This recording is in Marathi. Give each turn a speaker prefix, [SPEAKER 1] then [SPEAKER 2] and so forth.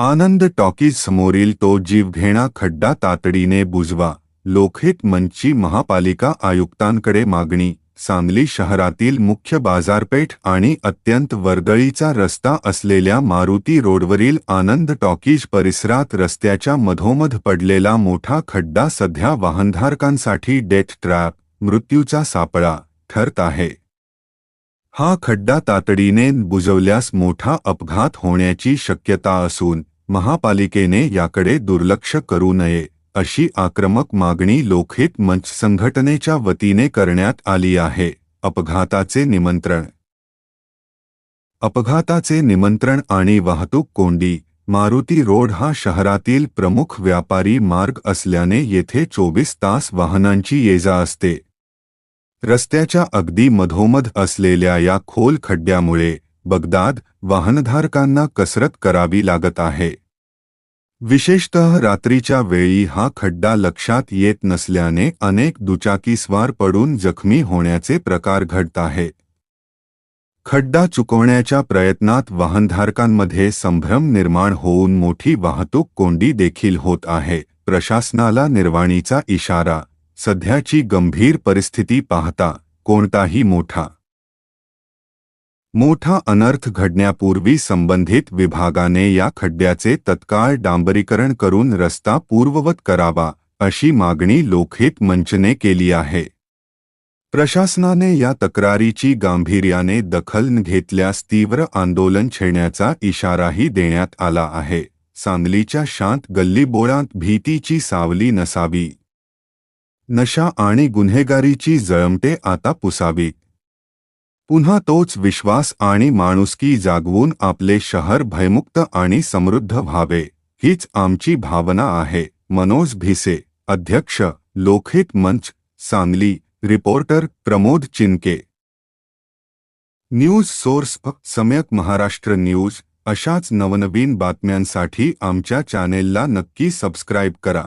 [SPEAKER 1] आनंद टॉकीज समोरील तो जीवघेणा खड्डा तातडीने बुजवा. लोकहित मंचची महापालिका आयुक्तांकडे मागणी. सांगली शहरातील मुख्य बाजारपेठ आणि अत्यंत वर्दळीचा रस्ता असलेल्या मारुती रोडवरील आनंद टॉकीज परिसरात रस्त्याच्या मधोमध पडलेला मोठा खड्डा सध्या वाहनधारकांसाठी डेथ ट्रॅप मृत्यूचा सापळा ठरत आहे. हा खड्डा तातडीने बुजवल्यास मोठा अपघात होण्याची शक्यता असून महापालिकेने याकडे दुर्लक्ष करू नये अशी आक्रमक मागणी लोकहित मंच संघटनेच्या वतीने करण्यात आली आहे. अपघाताचे निमंत्रण. अपघाताचे निमंत्रण आणि वाहतूक कोंडी. मारुती रोड हा शहरातील प्रमुख व्यापारी मार्ग असल्याने येथे चोवीस तास वाहनांची ये जा असते. रस्त्याच्या अगदी मधोमध असलेल्या या खोल खड्ड्यामुळे बगदाद वाहनधारकांना कसरत करावी लागत आहे. विशेषतः रात्रीच्या वेळी हा खड्डा लक्षात येत नसल्याने अनेक दुचाकीस्वार पडून जखमी होण्याचे प्रकार घडत आहेत खड्डा चुकवण्याच्या प्रयत्नात वाहनधारकांमध्ये संभ्रम निर्माण होऊन मोठी वाहतूक कोंडी देखील होत आहे. प्रशासनाला निर्वाणीचा इशारा सध्याची गंभीर परिस्थिती पाहता कोणताही मोठा मोठा अनर्थ घडण्यापूर्वी संबंधित विभागाने या खड्ड्याचे तत्काळ डांबरीकरण करून रस्ता पूर्ववत करावा अशी मागणी लोकहित मंचने केली आहे. प्रशासनाने या तक्रारीची गांभीर्याने दखल घेतल्यास तीव्र आंदोलन छेडण्याचा इशाराही देण्यात आला आहे. सांगलीच्या शांत गल्लीबोळात भीतीची सावली नसावी. नशा आणि गुन्हेगारीची जळमटे आता पुसावी. पुन्हा तोच विश्वास आणि माणुसकी जागवून आपले शहर भयमुक्त आणि समृद्ध व्हावे हीच आमची भावना आहे मनोज भिसे अध्यक्ष Lokhit Manch Sangli reporter Pramod Chinke. News source Samyak Maharashtra news अशाच नवनवीन बातम्यांसाठी आमच्या चॅनेलला नक्की सबस्क्राईब करा.